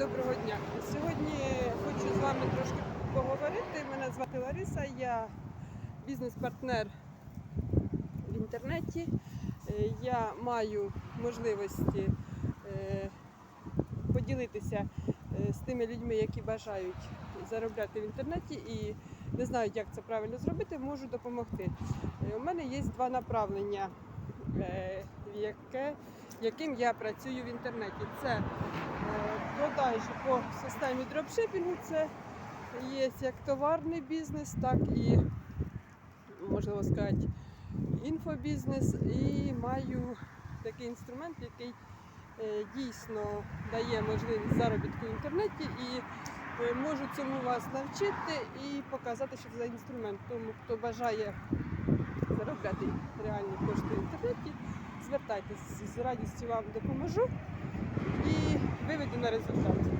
доброго дня. Сьогодні хочу з вами трошки поговорити. Мене звати Лариса, я бізнес-партнер в інтернеті. Е, Я маю можливості е, поділитися е, з тими людьми, які бажають заробляти в інтернеті і не знають, як це правильно зробити, можу допомогти. У мене є два направлення, яким я працюю в інтернеті. Це продажі по системі дропшипінгу. Це є як товарний бізнес, так і, можливо сказати, інфобізнес. І маю такий інструмент, який е, дійсно дає можливість заробітку в інтернеті і е, можу цьому вас навчити і показати, що це за інструмент. Тому хто бажає заробляти реальні кошти в інтернеті, звертайтесь з радістю вам допоможу на результат.